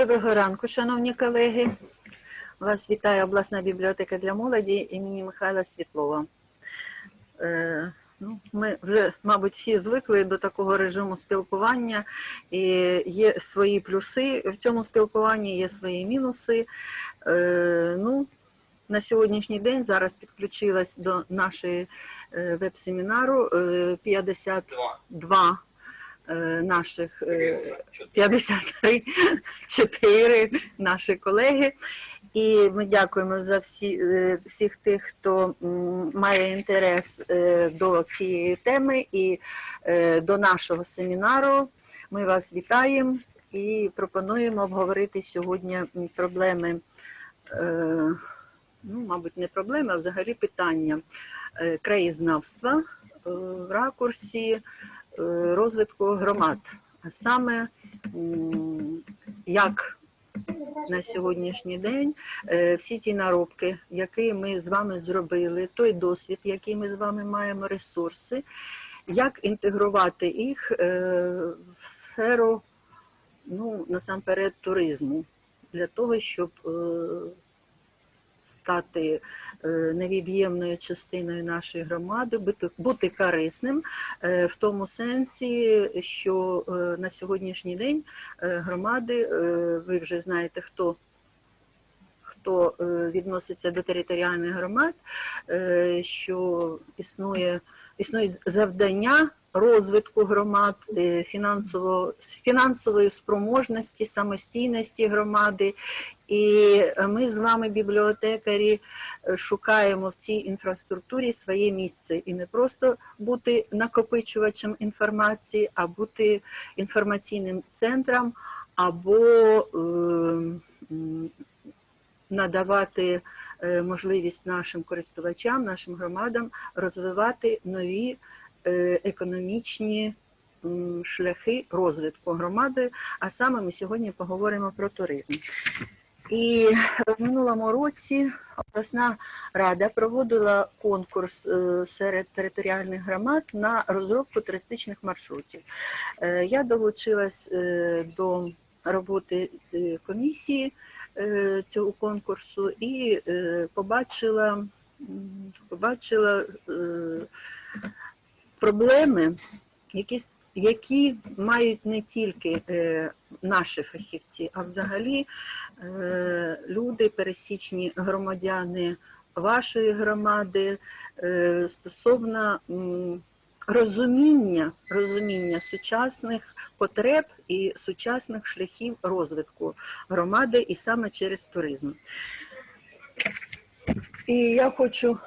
Доброго ранку, шановні колеги. Вас вітає обласна бібліотека для молоді імені Михайла Світлова. Е, ну, ми вже, мабуть, всі звикли до такого режиму спілкування, і є свої плюси в цьому спілкуванні, є свої мінуси. Е, ну, на сьогоднішній день зараз підключилась до нашої е, веб-семінару е, 52 е, наших е, 53 наші колеги. І ми дякуємо за всі, е, всіх тих, хто має інтерес е, до цієї теми і е, до нашого семінару. Ми вас вітаємо і пропонуємо обговорити сьогодні проблеми, е, ну, мабуть, не проблеми, а взагалі питання е, краєзнавства е, в ракурсі е, розвитку громад. А саме як на сьогоднішній день е, всі ті наробки, які ми з вами зробили, той досвід, який ми з вами маємо, ресурси, як інтегрувати їх е, в сферу, ну, насамперед, туризму, для того, щоб е, стати е, невід'ємною частиною нашої громади, бути, корисним е, в тому сенсі, що е, на сьогоднішній день е, громади, е, ви вже знаєте, хто. Хто е, відноситься до територіальних громад, е, що існує, існують завдання розвитку громад, е, фінансово, фінансової спроможності, самостійності громади. І ми з вами, бібліотекарі, е, шукаємо в цій інфраструктурі своє місце і не просто бути накопичувачем інформації, а бути інформаційним центром або е, надавати можливість нашим користувачам, нашим громадам розвивати нові економічні шляхи розвитку громади. А саме ми сьогодні поговоримо про туризм. І в минулому році обласна рада проводила конкурс е, серед територіальних громад на розробку туристичних маршрутів. Е, Я долучилась е, до роботи е, комісії е, цього конкурсу і е, побачила, побачила е, проблеми, які які мають не тільки е, наші фахівці, а взагалі е, люди, пересічні громадяни вашої громади е, стосовно м, розуміння, розуміння сучасних потреб і сучасних шляхів розвитку громади, і саме через туризм. І я хочу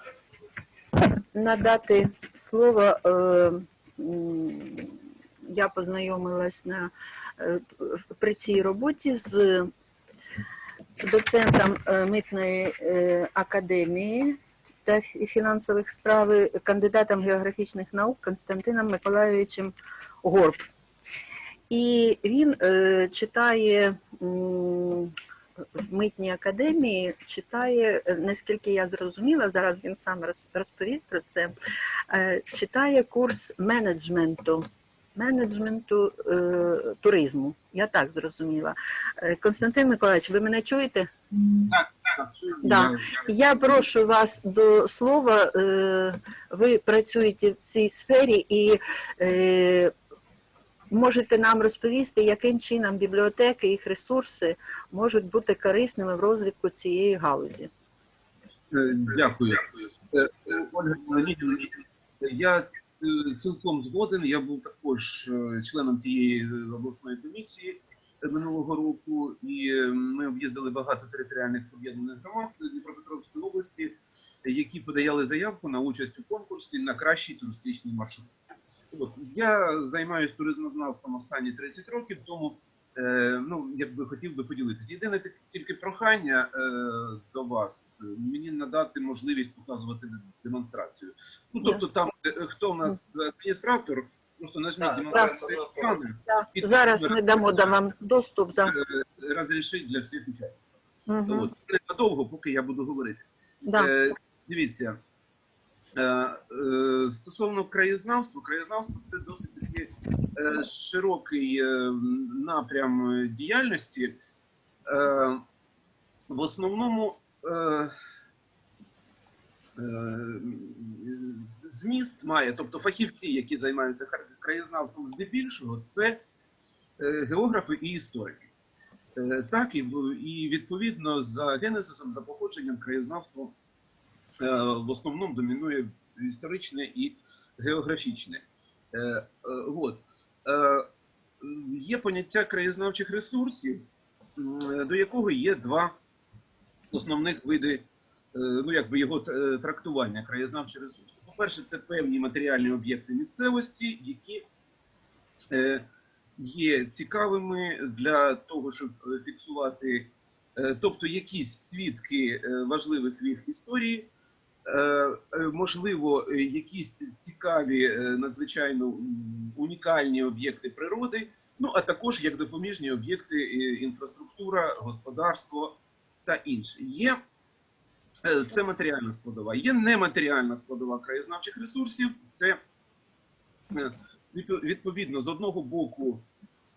надати слово. Е, я познайомилась на, е, при цій роботі з доцентом е, митної академії та фінансових справ, кандидатом географічних наук Константином Миколайовичем Горб. І він читає в митній академії, читає, е, наскільки я зрозуміла, зараз він сам роз- розповість про це, е, читає курс менеджменту менеджменту е, туризму. Я так зрозуміла. Е, Константин Миколаївич, ви мене чуєте? Так, так, Да. Я прошу вас до слова. Е, ви працюєте в цій сфері і е, можете нам розповісти, яким чином бібліотеки, їх ресурси можуть бути корисними в розвитку цієї галузі. Е, Дякую. Е, е, Ольга я цілком згоден. Я був також членом тієї обласної комісії минулого року, і ми об'їздили багато територіальних об'єднаних громад Дніпропетровської області, які подаяли заявку на участь у конкурсі на кращий туристичний маршрут. От я займаюся туризмознавством останні 30 років, тому е, ну якби хотів би поділитися. Єдине тільки прохання е, до вас е, мені надати можливість показувати демонстрацію. Ну тобто, там хто у нас адміністратор, просто нажміть демонстрацію екрану і Зараз ми дамо да, вам доступ. Да. е, розрішить для всіх учасників. Угу. От не надовго, поки я буду говорити. Да. Е, дивіться, стосовно краєзнавства, краєзнавство це досить такий е, широкий е, напрям е, діяльності. Е, в основному е, е, зміст має, тобто фахівці, які займаються краєзнавством здебільшого, це е, географи і історики. Е, Так, і, відповідно за генезисом, за походженням краєзнавство е, в основному домінує історичне і географічне. Е, е, От. Е, Є поняття краєзнавчих ресурсів, до якого є два основних види, е, ну якби його е, трактування краєзнавчі ресурси. По-перше, це певні матеріальні об'єкти місцевості, які е, є цікавими для того, щоб е, фіксувати, е, тобто якісь свідки е, важливих в їх історії, е, е, можливо, е, якісь цікаві, е, надзвичайно унікальні об'єкти природи, ну а також як допоміжні об'єкти е, інфраструктура, господарство та інше. Є е, це матеріальна складова, є нематеріальна складова краєзнавчих ресурсів. Це е, відповідно з одного боку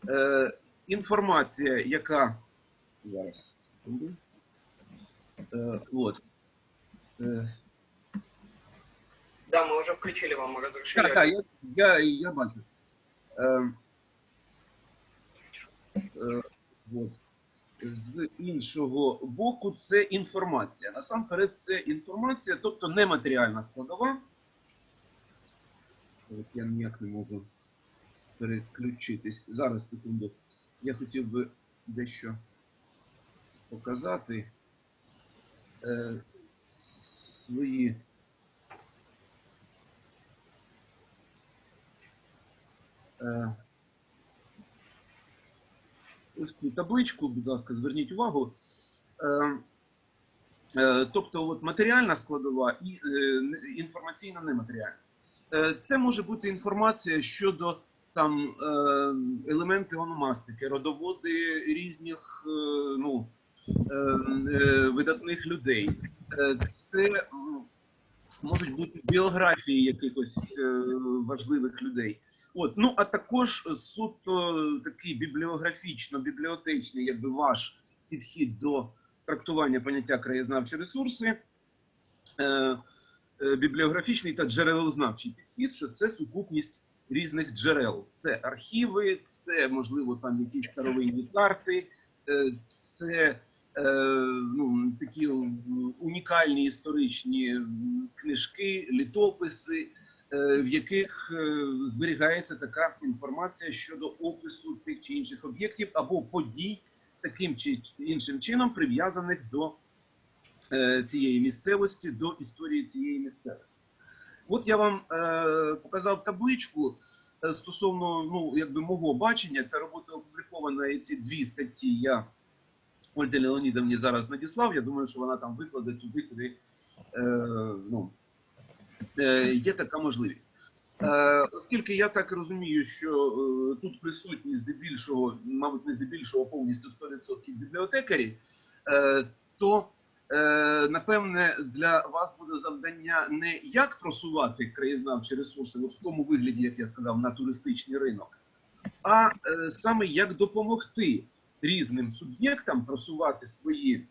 е, інформація, яка зараз. Е, от. Е, Да, мы уже включили вам разрешение. Так, так, я, я, я бачу. Е, е, от. З іншого боку, це інформація. Насамперед, це інформація, тобто нематеріальна складова. От я ніяк не можу переключитись. Зараз, секунду. Я хотів би дещо показати е, свої. Ось цю табличку, будь ласка, зверніть увагу. Е, е, тобто, от матеріальна складова і е, інформаційна нематеріальна. Е, це може бути інформація щодо там е, елементи ономастики, родоводи різних е, ну, е, е, видатних людей. Е, це можуть бути біографії якихось е, важливих людей. От, ну а також суто такий бібліографічно-бібліотечний, якби ваш підхід до трактування поняття краєзнавчі ресурси, е, е, бібліографічний та джерелознавчий підхід, що це сукупність різних джерел. Це архіви, це можливо там якісь старовинні карти, це ну, такі унікальні історичні книжки, літописи е, в яких е, зберігається така інформація щодо опису тих чи інших об'єктів або подій таким чи іншим чином прив'язаних до е, цієї місцевості, до історії цієї місцевості. От я вам е, показав табличку е, стосовно ну, якби мого бачення. Ця робота опублікована, і ці дві статті я Ользі Леонідовні зараз надіслав. Я думаю, що вона там викладе туди, куди е, ну, е, є така можливість. Е, оскільки я так розумію, що е, тут присутні здебільшого, мабуть, не здебільшого повністю 100% бібліотекарі, е, то е, напевне для вас буде завдання не як просувати краєзнавчі ресурси в тому вигляді, як я сказав, на туристичний ринок, а е, саме як допомогти різним суб'єктам просувати свої,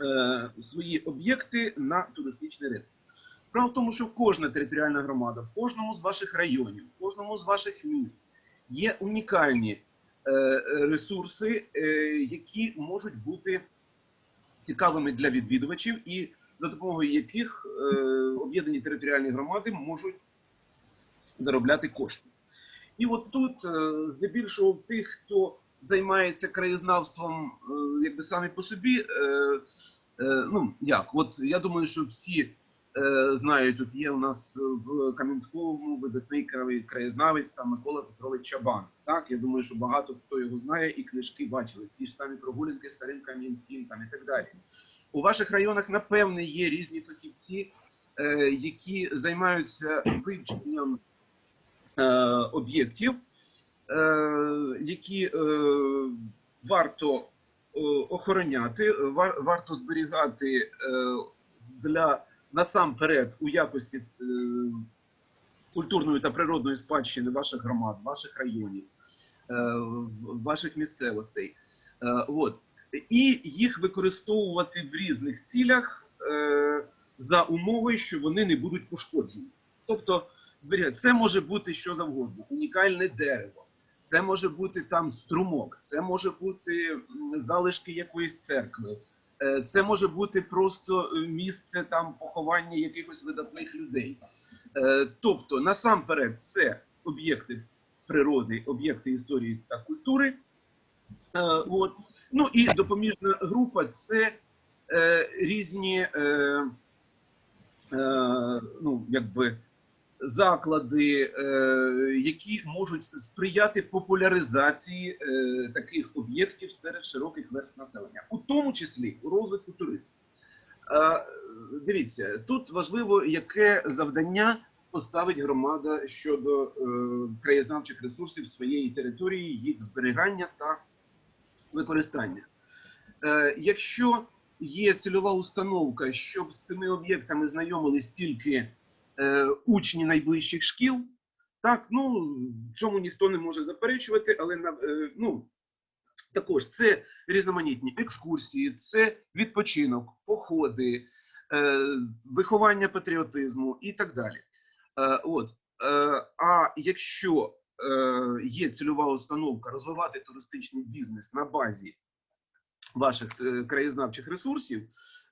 е, свої об'єкти на туристичний ринок. Справа в тому, що кожна територіальна громада, в кожному з ваших районів, в кожному з ваших міст є унікальні е, ресурси, е, які можуть бути цікавими для відвідувачів, і за допомогою яких об'єднані територіальні громади можуть заробляти кошти. І от тут, здебільшого, тих, хто займається краєзнавством, е, якби самі по собі, е, е, ну як, от я думаю, що всі знають, тут є у нас в Кам'янському видатний краєзнавець там Микола Петрович Чабан. Так, я думаю, що багато хто його знає і книжки бачили, ті ж самі прогулянки старим Кам'янським там і так далі. У ваших районах, напевне, є різні фахівці, які займаються вивченням об'єктів, які е, варто е, охороняти, вар, варто зберігати е, для насамперед у якості е, культурної та природної спадщини ваших громад, ваших районів, е, ваших місцевостей. Е, от. і їх використовувати в різних цілях е, за умовою, що вони не будуть пошкоджені. Тобто, зберігати, це може бути що завгодно, унікальне дерево, це може бути там струмок, це може бути залишки якоїсь церкви, е, це може бути просто е, місце там поховання якихось видатних людей. Е, Тобто, насамперед, це об'єкти природи, об'єкти історії та культури. От. Ну і допоміжна група це різні ну, якби, заклади, е, які можуть сприяти популяризації е, таких об'єктів серед широких верств населення, у тому числі у розвитку туризму. Дивіться, тут важливо, яке завдання поставить громада щодо е, краєзнавчих ресурсів своєї території, їх зберігання та використання. Якщо є цільова установка, щоб з цими об'єктами знайомились тільки учні найближчих шкіл, так, ну цьому ніхто не може заперечувати, але е, ну, також це різноманітні екскурсії, це відпочинок, походи, е, виховання патріотизму і так далі. Е, от. Е, а якщо е, є цільова установка розвивати туристичний бізнес на базі ваших е, краєзнавчих ресурсів,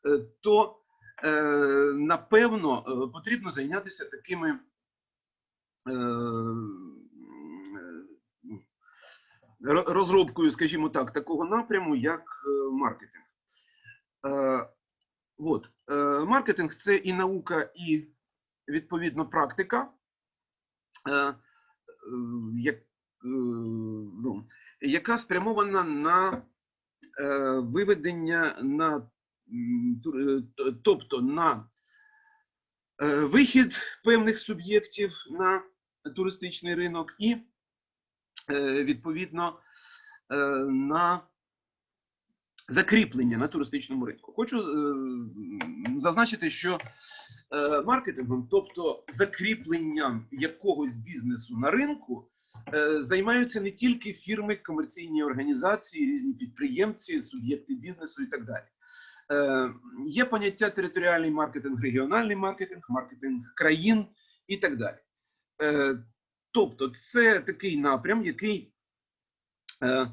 е, то е, напевно е, потрібно зайнятися такими е, розробкою, скажімо так, такого напряму, як е, маркетинг. Е, От. Е, Маркетинг це і наука, і відповідно практика, е, е, е, ну, яка спрямована на е, виведення на е, тобто на е, вихід певних суб'єктів на туристичний ринок і е, відповідно е, на закріплення на туристичному ринку. Хочу е, зазначити, що е, маркетингом, тобто закріпленням якогось бізнесу на ринку, е, займаються не тільки фірми, комерційні організації, різні підприємці, суб'єкти бізнесу і так далі. Е, Є поняття територіальний маркетинг, регіональний маркетинг, маркетинг країн і так далі. Е, Тобто, це такий напрям, який е,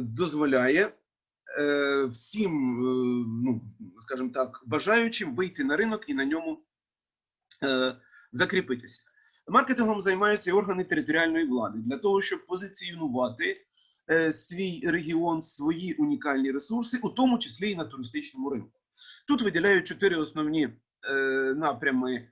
дозволяє всім, ну скажімо так, бажаючим вийти на ринок і на ньому закріпитися. Маркетингом займаються органи територіальної влади для того, щоб позиціонувати свій регіон, свої унікальні ресурси, у тому числі і на туристичному ринку. Тут виділяють чотири основні е, напрями е,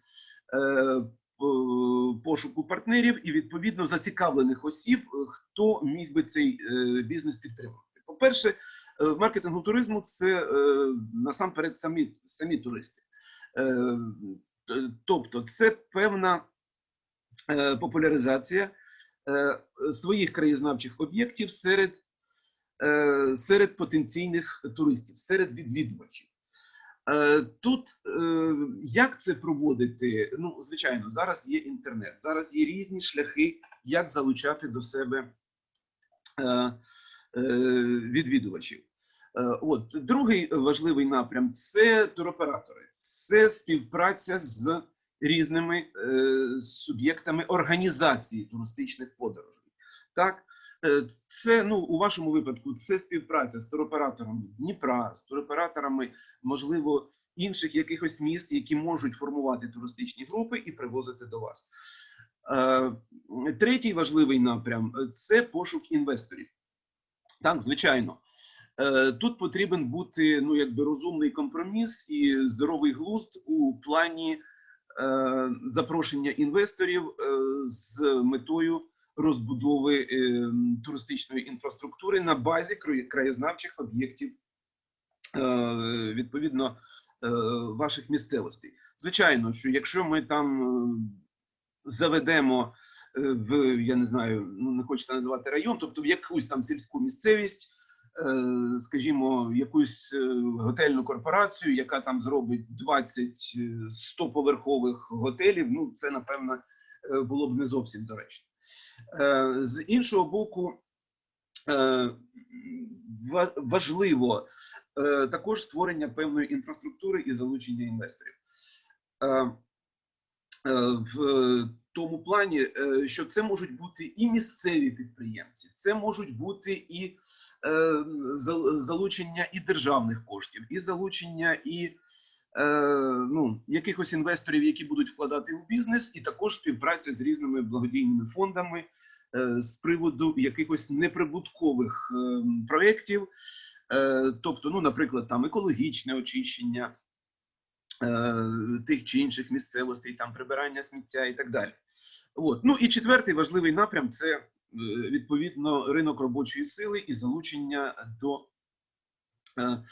пошуку партнерів і відповідно зацікавлених осіб, е, хто міг би цей е, бізнес підтримати. По-перше, е, в маркетингу туризму це е, насамперед самі, самі туристи. Е, Тобто, це певна е, популяризація е, своїх краєзнавчих об'єктів серед, е, серед потенційних туристів, серед відвідувачів. Е, Тут е, як це проводити? Ну, звичайно, зараз є інтернет, зараз є різні шляхи, як залучати до себе е, е, відвідувачів. Е, От другий важливий напрям це туроператори, це співпраця з різними е, суб'єктами організації туристичних подорожей. Так, Е, це ну у вашому випадку це співпраця з туроператорами Дніпра, з туроператорами, можливо, інших якихось міст, які можуть формувати туристичні групи і привозити до вас. Е, Третій важливий напрям це пошук інвесторів. Так, звичайно. Е, Тут потрібен бути ну, якби розумний компроміс і здоровий глузд у плані запрошення інвесторів е, з метою розбудови е, туристичної інфраструктури на базі крає- краєзнавчих об'єктів е, відповідно е, ваших місцевостей. Звичайно, що якщо ми там е, заведемо е, в я не знаю, ну не хочеться називати район, тобто в якусь там сільську місцевість, е, скажімо, якусь е, готельну корпорацію, яка там зробить 20 100 поверхових готелів. Ну це напевно е, було б не зовсім доречно. Е, З іншого боку, е, важливо е, також створення певної інфраструктури і залучення інвесторів. Е, е, В тому плані, е, що це можуть бути і місцеві підприємці, це можуть бути і е, залучення і державних коштів, і залучення і е, ну, якихось інвесторів, які будуть вкладати в бізнес, і також співпраця з різними благодійними фондами з приводу якихось неприбуткових е, проєктів, тобто, ну, наприклад, там екологічне очищення тих чи інших місцевостей, там прибирання сміття і так далі. От. Ну і четвертий важливий напрям це е, відповідно ринок робочої сили і залучення до. е, е,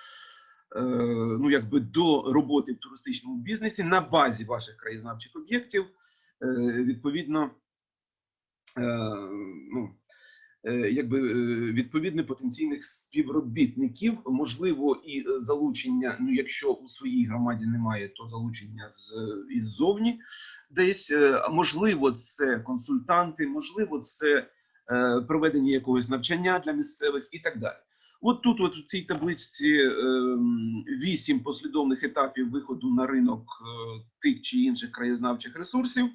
Ну, якби до роботи в туристичному бізнесі на базі ваших краєзнавчих об'єктів, е, відповідно, е, ну, е, якби е, відповідно потенційних співробітників, можливо, і е, залучення. Ну, якщо у своїй громаді немає, то залучення з іззовні десь. е, Можливо, це консультанти, можливо, це е, проведення якогось навчання для місцевих і так далі. От тут, от у цій табличці ем, вісім послідовних етапів виходу на ринок е, тих чи інших краєзнавчих ресурсів.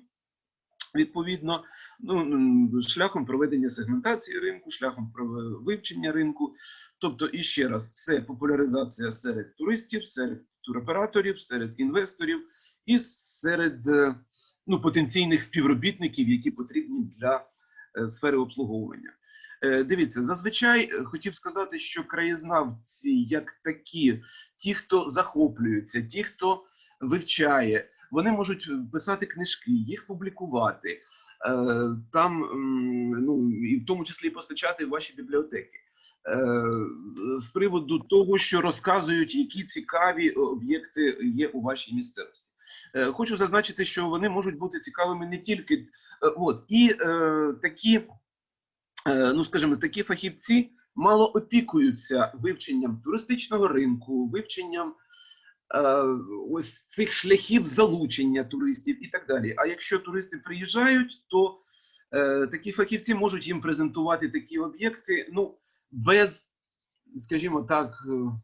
Відповідно, ну, шляхом проведення сегментації ринку, шляхом вивчення ринку. Тобто, і ще раз, це популяризація серед туристів, серед туроператорів, серед інвесторів і серед е, ну, потенційних співробітників, які потрібні для е, сфери обслуговування. Е, Дивіться, зазвичай хотів сказати, що краєзнавці, як такі, ті, хто захоплюються, ті, хто вивчає, вони можуть писати книжки, їх публікувати, е, там, ну і в тому числі постачати ваші бібліотеки. Е, З приводу того, що розказують, які цікаві об'єкти є у вашій місцевості. Е, Хочу зазначити, що вони можуть бути цікавими не тільки е, от і е, такі, е, ну скажімо, такі фахівці мало опікуються вивченням туристичного ринку, вивченням е, ось цих шляхів залучення туристів і так далі. А якщо туристи приїжджають, то е, такі фахівці можуть їм презентувати такі об'єкти, ну без, скажімо так, е,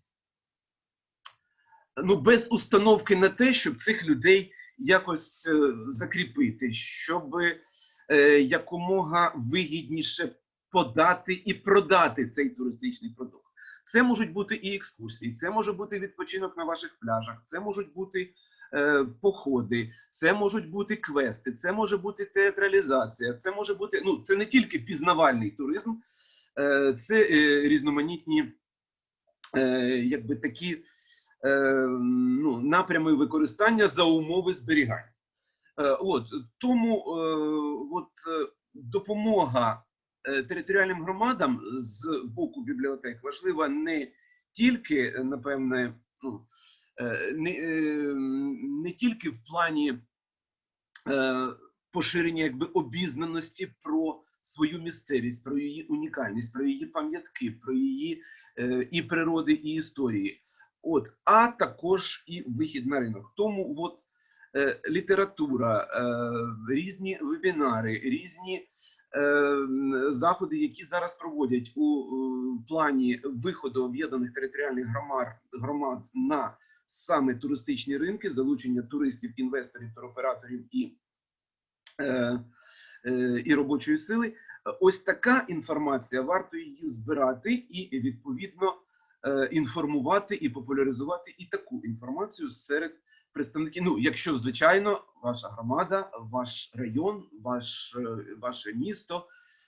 ну без установки на те, щоб цих людей якось е, закріпити, щоб е, якомога вигідніше подати і продати цей туристичний продукт. Це можуть бути і екскурсії, це може бути відпочинок на ваших пляжах, це можуть бути е, походи, це можуть бути квести, це може бути театралізація, це може бути ну це не тільки пізнавальний туризм, е, це е, різноманітні, е, якби такі е, ну, напрями використання за умови зберігання. Е, от тому е, от, е, допомога територіальним громадам з боку бібліотек важлива не тільки, е, напевне, ну, е, не, е, не тільки в плані е, поширення якби обізнаності про свою місцевість, про її унікальність, про її пам'ятки, про її е, і природи, і історії. От, а також і вихід на ринок. Тому от е, література, е, різні вебінари, різні е, заходи, які зараз проводять у е, плані виходу об'єднаних територіальних громад, громад на саме туристичні ринки, залучення туристів, інвесторів, туроператорів і, е, е, і робочої сили. Ось така інформація, варто її збирати і відповідно е, інформувати і популяризувати і таку інформацію серед представників. Ну, якщо звичайно, ваша громада, ваш район, ваш, е, ваше місто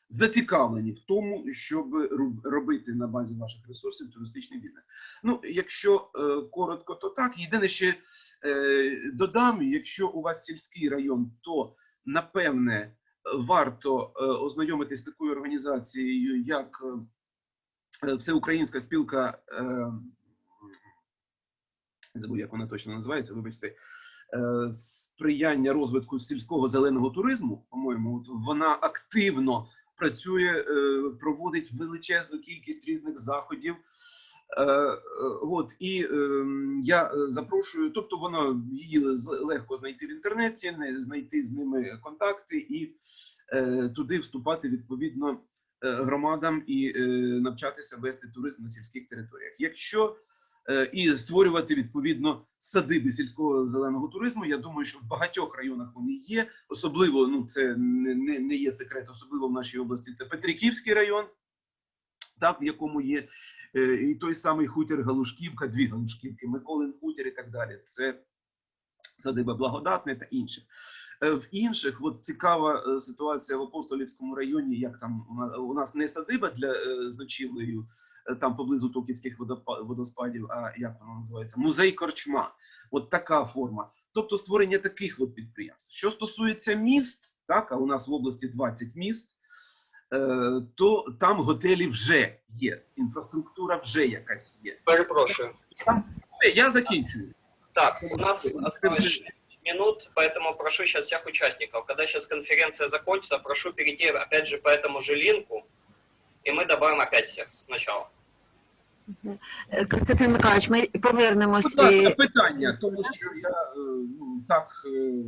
зацікавлені в тому, щоб робити на базі ваших ресурсів туристичний бізнес. Ну, якщо е, коротко, то так. Єдине ще е, додам, якщо у вас сільський район, то напевне варто е, ознайомитись з такою організацією, як е, Всеукраїнська спілка. Е, не забув, як вона точно називається, вибачте, е, сприяння розвитку сільського зеленого туризму. По-моєму, вона активно працює, е, проводить величезну кількість різних заходів. Е, От і е, я запрошую, тобто воно її легко знайти в інтернеті, не знайти з ними контакти і туди вступати відповідно громадам і навчатися вести туризм на сільських територіях. Якщо і створювати відповідно садиби сільського зеленого туризму, я думаю, що в багатьох районах вони є. Особливо, ну це не, не, є секрет, особливо в нашій області. Це Петриківський район, так в якому є е, і той самий хутір Галушківка, дві Галушківки, Миколин хутір і так далі. Це садиба Благодатне та інше. Е, В інших от цікава е, ситуація в Апостолівському районі. Як там у нас, у нас не садиба для е, з ночівлею, е, там поблизу Токівських водоспадів, а як воно називається? Музей корчма. От така форма. Тобто створення таких от підприємств. Що стосується міст, так а у нас в області 20 міст. е, То там готелі вже є, інфраструктура вже якась є. Перепрошую. Я закінчую. Так, у нас осталось минут, поэтому прошу сейчас всех участников, когда сейчас конференция закончится, прошу перейти опять же по этому же линку, и мы добавим опять всех сначала. Костянтин Константин Миколаївич, ми повернемось. Будь ласка, е, питання, тому що я е, ну, так, е,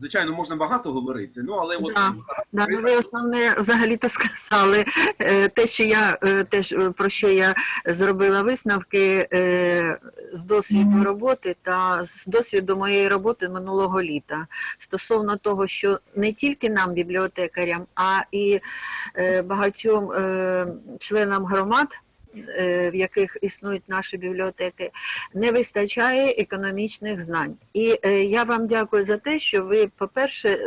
звичайно, можна багато говорити, ну але от Да. Да, ну ви основне взагалі-то сказали. Е, Те, що я е, теж е, про що я зробила висновки з досвіду роботи та з досвіду моєї роботи минулого літа стосовно того, що не тільки нам, бібліотекарям, а і багатьом членам громад. Е, В яких існують наші бібліотеки, не вистачає економічних знань. І е, я вам дякую за те, що ви, по-перше,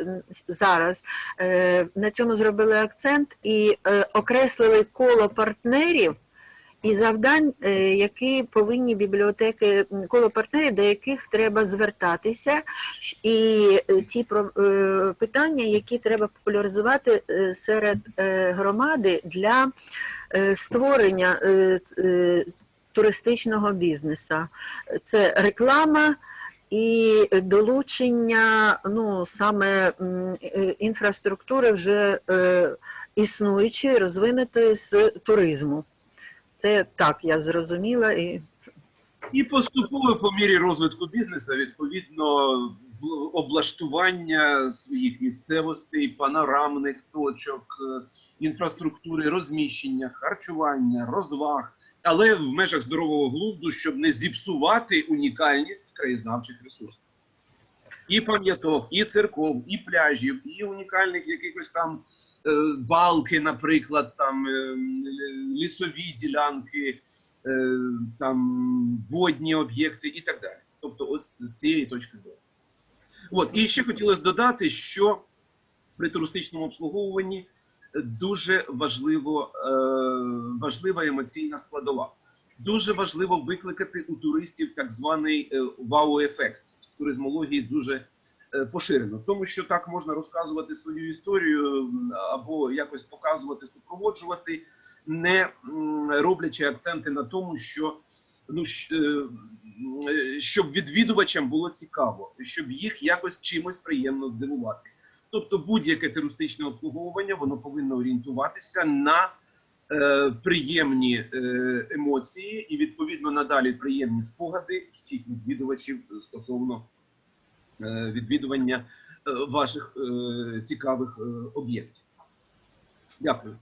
зараз е, на цьому зробили акцент і окреслили коло партнерів і завдань, які повинні бібліотеки, коло партнерів, до яких треба звертатися, і ті питання, які треба популяризувати серед громади для створення е, е, туристичного бізнесу. Це реклама і долучення ну, саме е, інфраструктури вже е, існуючої, розвинутої з туризму. Це так я зрозуміла і і поступово по мірі розвитку бізнесу, відповідно, облаштування своїх місцевостей, панорамних точок, е, інфраструктури, розміщення, харчування, розваг, але в межах здорового глузду, щоб не зіпсувати унікальність краєзнавчих ресурсів. І пам'яток, і церков, і пляжів, і унікальних якихось там е, балки, наприклад, там е, лісові ділянки, там водні об'єкти і так далі. Тобто, ось з цієї точки зору. От і ще хотілося додати, що при туристичному обслуговуванні дуже важливо, е, важлива емоційна складова. Дуже важливо викликати у туристів так званий е, вау-ефект. В туризмології дуже е, поширено, тому що так можна розказувати свою історію або якось показувати, супроводжувати, не роблячи акценти на тому, що ну е, е, щоб відвідувачам було цікаво, щоб їх якось чимось приємно здивувати. Тобто будь-яке туристичне обслуговування воно повинно орієнтуватися на е, приємні е, емоції і відповідно надалі приємні спогади всіх відвідувачів стосовно е, відвідування е, ваших е, цікавих е, об'єктів. Дякую.